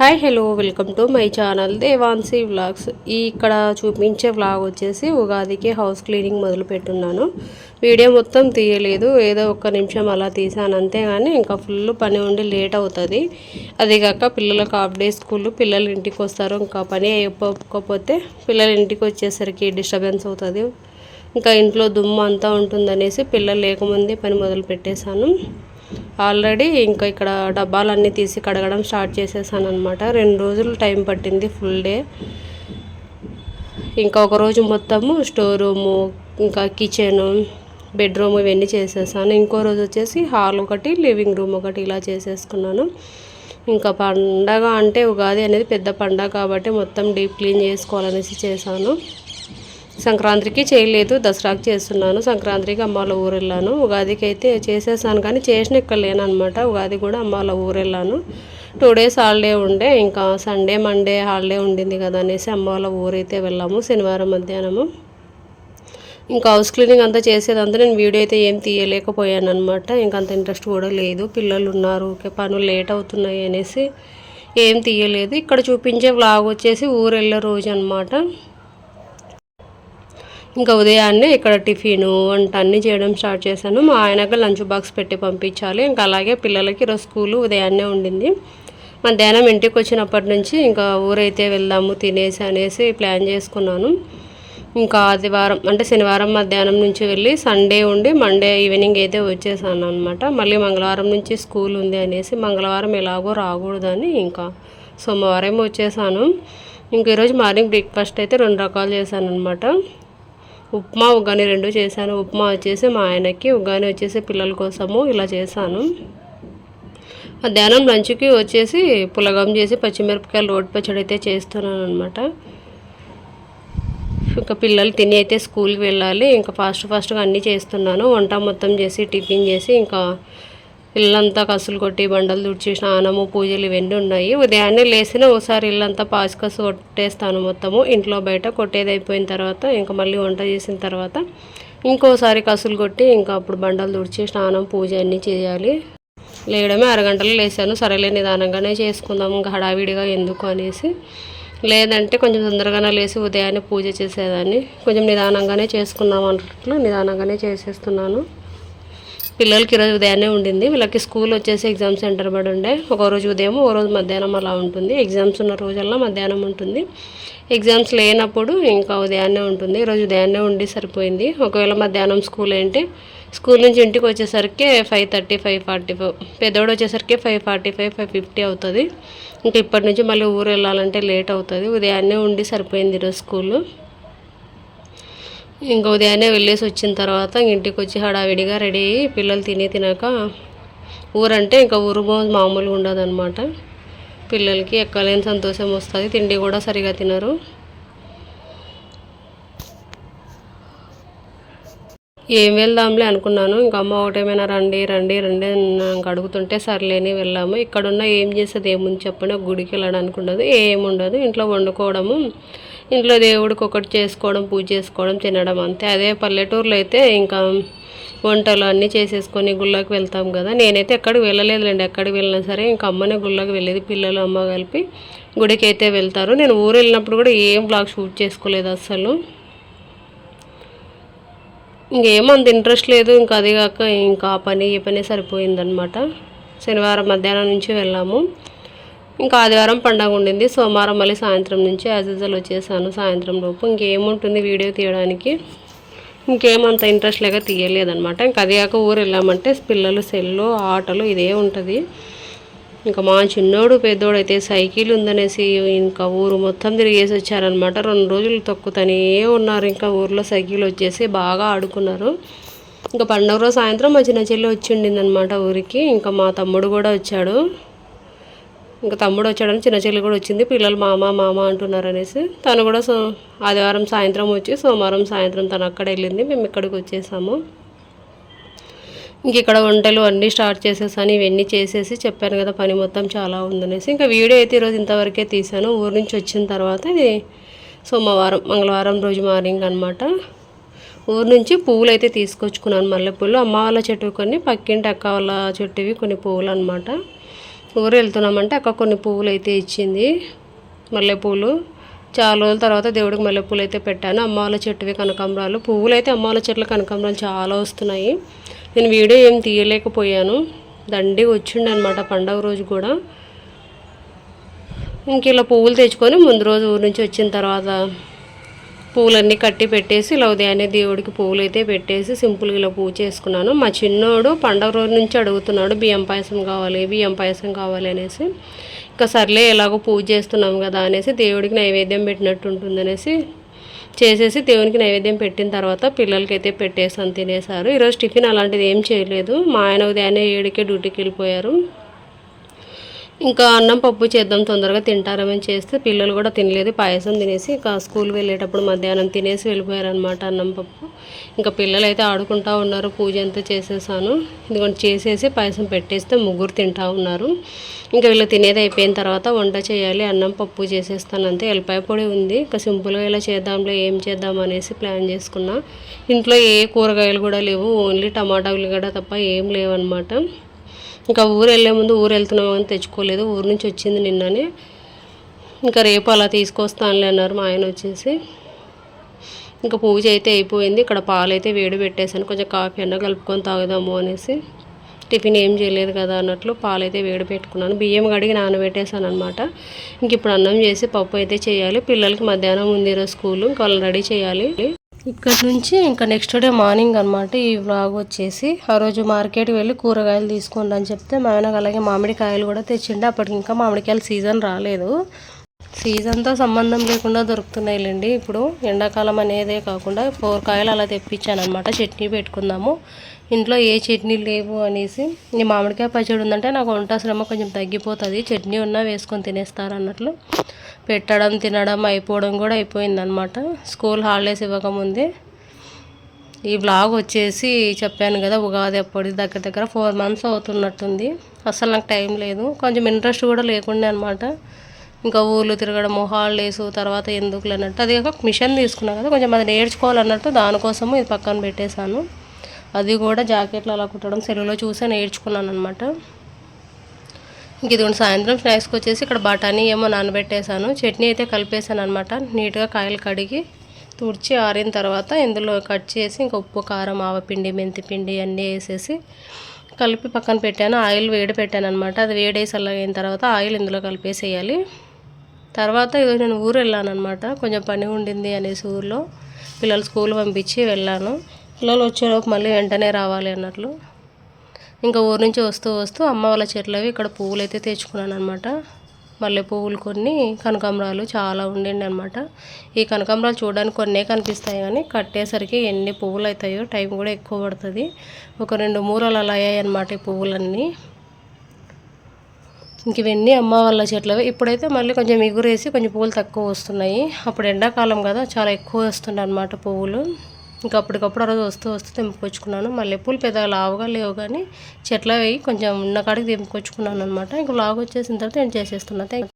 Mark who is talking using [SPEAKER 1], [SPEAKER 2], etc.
[SPEAKER 1] Hi hello welcome to my channel Devansi vlogs. ఈ ఇక్కడ చూపించే వ్లాగ్ వచ్చేసి ఉగాదికి హౌస్ క్లీనింగ్ మొదలు పెట్టున్నాను. వీడియో మొత్తం తీయలేదు ఏదో ఒక్క నిమిషం అలా తీసాను అంతేగాని ఇంకా ఫుల్ పని ఉండి లేట్ అవుతుంది. అదిగాక పిల్లలకు హాఫ్ డే స్కూల్ పిల్లలు ఇంటికి వస్తారు ఇంకా పని అయిపోకపోతే పిల్లలు ఇంటికి వచ్చేసరికి డిస్టర్బెన్స్ అవుతుంది. ఇంకా ఇంట్లో దుమ్ము అంతా ఉంటుందనేసి పిల్లలు లేకముందే పని మొదలు పెట్టేశాను. ఆల్రెడీ ఇంకా ఇక్కడ డబ్బాలన్నీ తీసి కడగడం స్టార్ట్ చేసేసాను అనమాట రెండు రోజులు టైం పట్టింది ఫుల్ డే. ఇంకా ఒక రోజు మొత్తము స్టోర్ రూము ఇంకా కిచెను బెడ్రూమ్ ఇవన్నీ చేసేసాను. ఇంకో రోజు వచ్చేసి హాల్ ఒకటి లివింగ్ రూమ్ ఒకటి ఇలా చేసేసుకున్నాను. ఇంకా పండగ అంటే ఉగాది అనేది పెద్ద పండగ కాబట్టి మొత్తం డీప్ క్లీన్ చేసుకోవాలనేసి చేశాను. సంక్రాంతికి చేయలేదు దసరాకి చేస్తున్నాను. సంక్రాంతికి అమ్మ వాళ్ళ ఊరు వెళ్ళాను ఉగాదికి అయితే చేసేసాను కానీ చేసిన ఇక్కడ లేనమాట ఉగాది కూడా అమ్మ వాళ్ళ ఊరు వెళ్ళాను టూ డేస్ హాలిడే ఉండే. ఇంకా సండే మండే హాలిడే ఉండింది కదా అనేసి అమ్మ వాళ్ళ ఊరైతే వెళ్ళాము శనివారం మధ్యాహ్నము. ఇంకా హౌస్ క్లీనింగ్ అంతా చేసేదంతా నేను వీడియో అయితే ఏం తీయలేకపోయాను అనమాట ఇంకా అంత ఇంట్రెస్ట్ కూడా లేదు. పిల్లలు ఉన్నారు పనులు లేట్ అవుతున్నాయి అనేసి ఏం తీయలేదు. ఇక్కడ చూపించే వ్లాగ్ వచ్చేసి ఊరు వెళ్ళే రోజు అనమాట ఇంకా ఉదయాన్నే ఇక్కడ టిఫిన్ వంట అన్నీ చేయడం స్టార్ట్ చేశాను. మా ఆయనకు లంచ్ బాక్స్ పెట్టి పంపించాలి. ఇంకా అలాగే పిల్లలకి ఈరోజు స్కూలు ఉదయాన్నే ఉండింది. మధ్యాహ్నం ఇంటికి వచ్చినప్పటి నుంచి ఇంకా ఊరైతే వెళ్దాము తినేసి అనేసి ప్లాన్ చేసుకున్నాను. ఇంకా ఆదివారం అంటే శనివారం మధ్యాహ్నం నుంచి వెళ్ళి సండే ఉండి మండే ఈవినింగ్ అయితే వచ్చేసాను అనమాట మళ్ళీ మంగళవారం నుంచి స్కూల్ ఉంది అనేసి మంగళవారం ఎలాగో రాకూడదని ఇంకా సోమవారం వచ్చేసాను. ఇంక ఈరోజు మార్నింగ్ బ్రేక్ఫాస్ట్ అయితే రెండు రకాలు చేశాను అనమాట ఉప్మా ఉగ్గాని రెండు చేశాను. ఉప్మా వచ్చేసి మా ఆయనకి ఉగ్గాని వచ్చేసి పిల్లల కోసము ఇలా చేశాను. మధ్యాహ్నం లంచ్కి వచ్చేసి పులగం చేసి పచ్చిమిరపకాయలు రోడ్ పచ్చడి అయితే చేస్తున్నాను అనమాట ఇంకా పిల్లలు తిని అయితే స్కూల్కి వెళ్ళాలి. ఇంకా ఫాస్ట్ ఫాస్ట్గా అన్నీ చేస్తున్నాను. వంట మొత్తం చేసి టిఫిన్ చేసి ఇంకా ఇల్లంతా కసులు కొట్టి బండలు తుడిచి స్నానము పూజలు ఇవన్నీ ఉన్నాయి. ఉదయాన్నే లేచిన ఒకసారి ఇల్లంతా పాసికసు కొట్టేస్తాను మొత్తము. ఇంట్లో బయట కొట్టేది అయిపోయిన తర్వాత ఇంకా మళ్ళీ వంట చేసిన తర్వాత ఇంకోసారి కసులు కొట్టి ఇంకా అప్పుడు బండలు తుడిచి స్నానం పూజ అన్నీ చేయాలి. లేయడమే అరగంటలో లేసాను సరేలే నిదానంగానే చేసుకుందాము ఇంకా హడావిడిగా ఎందుకు అనేసి. లేదంటే కొంచెం తొందరగానే లేచి ఉదయాన్నే పూజ చేసేదాన్ని. కొంచెం నిదానంగానే చేసుకుందాం అన్నట్లు నిదానంగానే చేసేస్తున్నాను. పిల్లలకి ఈరోజు ఉదయాన్నే ఉండింది. వీళ్ళకి స్కూల్ వచ్చేసి ఎగ్జామ్ సెంటర్ పడి ఉండే. ఒక రోజు ఉదయం ఒక రోజు మధ్యాహ్నం అలా ఉంటుంది. ఎగ్జామ్స్ ఉన్న రోజుల్లో మధ్యాహ్నం ఉంటుంది. ఎగ్జామ్స్ లేనప్పుడు ఇంకా ఉదయాన్నే ఉంటుంది. ఈరోజు ఉదయాన్నే ఉండి సరిపోయింది. ఒకవేళ మధ్యాహ్నం స్కూల్ ఏంటి? స్కూల్ నుంచి ఇంటికి వచ్చేసరికి five thirty five forty five. పెద్దోడు వచ్చేసరికి five forty five five fifty అవుతుంది. ఇంకా ఇప్పటి నుంచి మళ్ళీ ఊరు వెళ్ళాలంటే లేట్ అవుతుంది. ఉదయాన్నే ఉండి సరిపోయింది ఈరోజు స్కూలు. ఇంకా ఉదయాన్నే వెళ్ళేసి వచ్చిన తర్వాత ఇంటికి వచ్చి హడావిడిగా రెడీ అయ్యి పిల్లలు తిని తినాక ఊరంటే ఇంకా ఊరు మామూలుగా ఉండదు అనమాట పిల్లలకి ఎక్కలేని సంతోషం వస్తుంది తిండి కూడా సరిగా తినరు. ఏం వెళ్దాంలే అనుకున్నాను ఇంకా అమ్మ ఒకటేమైనా రండి రండి రండి నాకు అడుగుతుంటే సర్లేని వెళ్ళాము. ఇక్కడున్న ఏం చేసేది ఏముంది చెప్పండి గుడికి వెళ్ళడానికి ఉండదు ఏముండదు ఇంట్లో వండుకోవడము ఇంట్లో దేవుడికి ఒకటి చేసుకోవడం పూజ చేసుకోవడం తినడం అంతే. అదే పల్లెటూరులో అయితే ఇంకా వంటలు అన్నీ చేసేసుకొని గుళ్ళకి వెళ్తాం కదా. నేనైతే ఎక్కడికి వెళ్ళలేదులేండి. ఎక్కడికి వెళ్ళినా సరే ఇంకా అమ్మనే గుళ్ళకి వెళ్ళేది పిల్లలు అమ్మ కలిపి గుడికి అయితే వెళ్తారు. నేను ఊరు వెళ్ళినప్పుడు కూడా ఏం బ్లాగ్ షూట్ చేసుకోలేదు అస్సలు. ఇంకేమంత ఇంట్రెస్ట్ లేదు. ఇంకా అది కాక ఇంకా ఆ పని ఈ పని సరిపోయిందనమాట శనివారం మధ్యాహ్నం నుంచి వెళ్ళాము. ఇంకా ఆదివారం పండగ ఉండింది. సోమవారం మళ్ళీ సాయంత్రం నుంచి యాజ్ యూజువల్ వచ్చేసాను. సాయంత్రం లోపు ఇంకేముంటుంది వీడియో తీయడానికి? ఇంకేమంత ఇంట్రెస్ట్ లేక తీయలేదనమాట ఇంకా అది కాక ఊరు వెళ్ళామంటే పిల్లలు సెల్లు ఆటలు ఇదే ఉంటుంది. ఇంకా మా చిన్నోడు పెద్దోడు అయితే సైకిల్ ఉందనేసి ఇంకా ఊరు మొత్తం తిరిగేసి వచ్చారనమాట రెండు రోజులు తొక్కుతూనే ఉన్నారు. ఇంకా ఊర్లో సైకిల్ వచ్చేసి బాగా ఆడుకున్నారు. ఇంకా పండుగ రోజు సాయంత్రం మా చిన్న చెల్లి వచ్చి ఉండిందనమాట ఊరికి. ఇంకా మా తమ్ముడు కూడా వచ్చాడు. ఇంకా తమ్ముడు వచ్చాడని చిన్న చెల్లి కూడా వచ్చింది. పిల్లలు మామ మామ అంటున్నారు అనేసి. తను కూడా సో ఆదివారం సాయంత్రం వచ్చి సోమవారం సాయంత్రం తను అక్కడ వెళ్ళింది. మేము ఇక్కడికి వచ్చేసాము. ఇంక ఇక్కడ వంటలు అన్నీ స్టార్ట్ చేసేసాను. ఇవన్నీ చేసేసి చెప్పాను కదా పని మొత్తం చాలా ఉందనేసి. ఇంకా వీడియో అయితే ఈరోజు ఇంతవరకే తీసాను ఊరు నుంచి వచ్చిన తర్వాత ఇది సోమవారం మంగళవారం రోజు మార్నింగ్ అనమాట ఊరు నుంచి పువ్వులు అయితే తీసుకొచ్చుకున్నాను. మల్లెపూలు అమ్మ వాళ్ళ చెట్టు కొన్ని పక్కింటి అక్క వాళ్ళ చెట్టువి కొన్ని పువ్వులు అనమాట ఊరు వెళ్తున్నామంటే అక్క కొన్ని పువ్వులు అయితే ఇచ్చింది. మల్లెపూలు. చాలా రోజుల తర్వాత దేవుడికి మల్లెపూలు అయితే పెట్టాను. అమ్మవాళ్ళ చెట్టువి కనకాంబరాలు. పువ్వులు అయితే అమ్మవాళ్ళ చెట్లు చెట్ల కనకాంబరాలు చాలా వస్తున్నాయి. నేను వీడియో ఏం తీయలేకపోయాను. దండి వచ్చిండే అనమాట పండగ రోజు కూడా. ఇంక ఇలా పువ్వులు తెచ్చుకొని ముందు రోజు ఊరి నుంచి వచ్చిన తర్వాత పూలన్నీ కట్టి పెట్టేసి ఇలా ఉదయాన్నే దేవుడికి పూలు అయితే పెట్టేసి సింపుల్గా ఇలా పూజ చేసుకున్నాను. మా చిన్నోడు పండగ రోజు నుంచి అడుగుతున్నాడు బియ్యం పాయసం కావాలి బియ్యం పాయసం కావాలి అనేసి. ఇంకా సర్లే ఎలాగో పూజ చేస్తున్నాం కదా అనేసి దేవుడికి నైవేద్యం పెట్టినట్టు ఉంటుంది అనేసి చేసేసి దేవునికి నైవేద్యం పెట్టిన తర్వాత పిల్లలకి అయితే పెట్టేసాను తినేసారు ఈరోజు టిఫిన్ అలాంటిది ఏం చేయలేదు. మా ఆయన ఉదయాన్నే ఏడుకే డ్యూటీకి వెళ్ళిపోయారు. ఇంకా అన్నం పప్పు చేద్దాం తొందరగా తింటారమని చేస్తే పిల్లలు కూడా తినలేదు. పాయసం తినేసి ఇంకా స్కూల్ వెళ్ళేటప్పుడు మధ్యాహ్నం తినేసి వెళ్ళిపోయారనమాట అన్నం పప్పు. ఇంకా పిల్లలు అయితే ఆడుకుంటా ఉన్నారు పూజ అంతా చేసేసాను. ఇదిగోండి చేసేసి పాయసం పెట్టేస్తే ముగ్గురు తింటా ఉన్నారు. ఇంకా వీళ్ళు తినేది అయిపోయిన తర్వాత వంట చేయాలి అన్నం పప్పు చేసేస్తాను అంతే. ఎల్లిపాయ పొడి ఉంది. ఇంకా సింపుల్గా ఇలా చేద్దాంలో ఏం చేద్దాం అనేసి ప్లాన్ చేసుకున్నా. ఇంట్లో ఏ కూరగాయలు కూడా లేవు ఓన్లీ టమాటా ఉల్లిగడ్డ తప్ప ఏం లేవన్నమాట. ఇంకా ఊరు వెళ్ళే ముందు ఊరు వెళ్తున్నాం అని తెచ్చుకోలేదు. ఊరు నుంచి వచ్చింది నిన్ననే. ఇంకా రేపు అలా తీసుకొస్తానులే అన్నారు మా ఆయన వచ్చేసి. ఇంకా పూజ అయితే అయిపోయింది. ఇక్కడ పాలు అయితే వేడి పెట్టేశాను. కొంచెం కాఫీ అన్న కలుపుకొని తాగుదాము అనేసి. టిఫిన్ ఏం చేయలేదు కదా అన్నట్లు పాలు అయితే వేడి పెట్టుకున్నాను. బియ్యం కడిగి నానబెట్టేశాను అనమాట ఇంక ఇప్పుడు అన్నం చేసి పప్పు అయితే చేయాలి. పిల్లలకి మధ్యాహ్నం ఉంది ఈరోజు స్కూల్. ఇంకా వాళ్ళని రెడీ చేయాలి. ఇక్కడ నుంచి ఇంకా నెక్స్ట్ డే మార్నింగ్ అనమాట ఈ వ్లాగ్ వచ్చేసి. ఆ రోజు మార్కెట్కి వెళ్ళి కూరగాయలు తీసుకోండి అని చెప్తే మా ఆయనకు అలాగే మామిడికాయలు కూడా తెచ్చిండే. అప్పటికి ఇంకా మామిడికాయలు సీజన్ రాలేదు. సీజన్తో సంబంధం లేకుండా దొరుకుతున్నాయిలేండి. ఇప్పుడు ఎండాకాలం అనేదే కాకుండా ఫోర్ కాయలు అలా తెప్పించాను అనమాట చట్నీ పెట్టుకుందాము. ఇంట్లో ఏ చట్నీ లేవు అనేసి ఈ మామిడికాయ పచ్చడి ఉందంటే నాకు వంట శ్రమ కొంచెం తగ్గిపోతుంది. చట్నీ ఉన్నా వేసుకొని తినేస్తారు అన్నట్లు పెట్టడం తినడం అయిపోవడం కూడా అయిపోయిందనమాట స్కూల్ హాలిడేస్ ఇవ్వకముందే ఈ బ్లాగ్ వచ్చేసి చెప్పాను కదా ఉగాది అప్పటి దగ్గర దగ్గర ఫోర్ మంత్స్ అవుతున్నట్టుంది. అసలు నాకు టైం లేదు. కొంచెం ఇంట్రెస్ట్ కూడా లేకుండే అనమాట ఇంకా ఊర్లు తిరగడం హాలిడేస్ తర్వాత ఎందుకులు అన్నట్టు. అది మిషన్ తీసుకున్నాను కదా కొంచెం అది నేర్చుకోవాలన్నట్టు దానికోసము ఇది పక్కన పెట్టేశాను. అది కూడా జాకెట్లు అలా కుట్టడం సెలవులో చూసే నేర్చుకున్నాను అనమాట ఇంక ఇదిగోండి సాయంత్రం స్నాక్స్కి వచ్చేసి ఇక్కడ బఠానీ ఏమో నానబెట్టేశాను. చట్నీ అయితే కలిపేశాను అనమాట నీట్గా కాయలు కడిగి తుడిచి ఆరిన తర్వాత ఇందులో కట్ చేసి ఇంకా ఉప్పు కారం ఆవపిండి మెంతిపిండి అన్నీ వేసేసి కలిపి పక్కన పెట్టాను. ఆయిల్ వేడి పెట్టాను అనమాట అది వేడేసి అయిన తర్వాత ఆయిల్ ఇందులో కలిపేసేయాలి. తర్వాత ఇది నేను ఊరు వెళ్ళాను అనమాట కొంచెం పని ఉండింది అనేసి ఊర్లో పిల్లలు స్కూల్ పంపించి వెళ్ళాను. పిల్లలు వచ్చేలోపు మళ్ళీ వెంటనే రావాలి అన్నట్లు. ఇంకా ఊరు నుంచి వస్తూ వస్తూ అమ్మ వాళ్ళ చెట్లవి ఇక్కడ పువ్వులు అయితే తెచ్చుకున్నాను అనమాట మల్లె పువ్వులు కొన్ని కనకాంబరాలు చాలా ఉండండి అనమాట ఈ కనకాంబరాలు చూడడానికి కొన్నే కనిపిస్తాయి కానీ కట్టేసరికి ఎన్ని పువ్వులు అవుతాయో టైం కూడా ఎక్కువ పడుతుంది. ఒక రెండు మూరలు అలా అయ్యాయి అనమాట ఈ పువ్వులన్నీ. ఇంక ఇవన్నీ అమ్మ వాళ్ళ చెట్లవి ఇప్పుడైతే మళ్ళీ కొంచెం ఎగురేసి కొంచెం పువ్వులు తక్కువ వస్తున్నాయి. అప్పుడు ఎండాకాలం కదా చాలా ఎక్కువ వస్తుండే అనమాట పువ్వులు. ఇంకా అప్పటికప్పుడు ఆ రోజు వస్తూ వస్తూ తెంపుకొచ్చుకున్నాను. మళ్ళీ పూలు పెద్దగా లావుగా లేవు కానీ చెట్ల వేయి కొంచెం ఉన్న కాడికి తెంపుకొచ్చుకున్నాను అనమాట ఇంకా లాగు వచ్చేసిన తర్వాత నేను చేసేస్తున్నా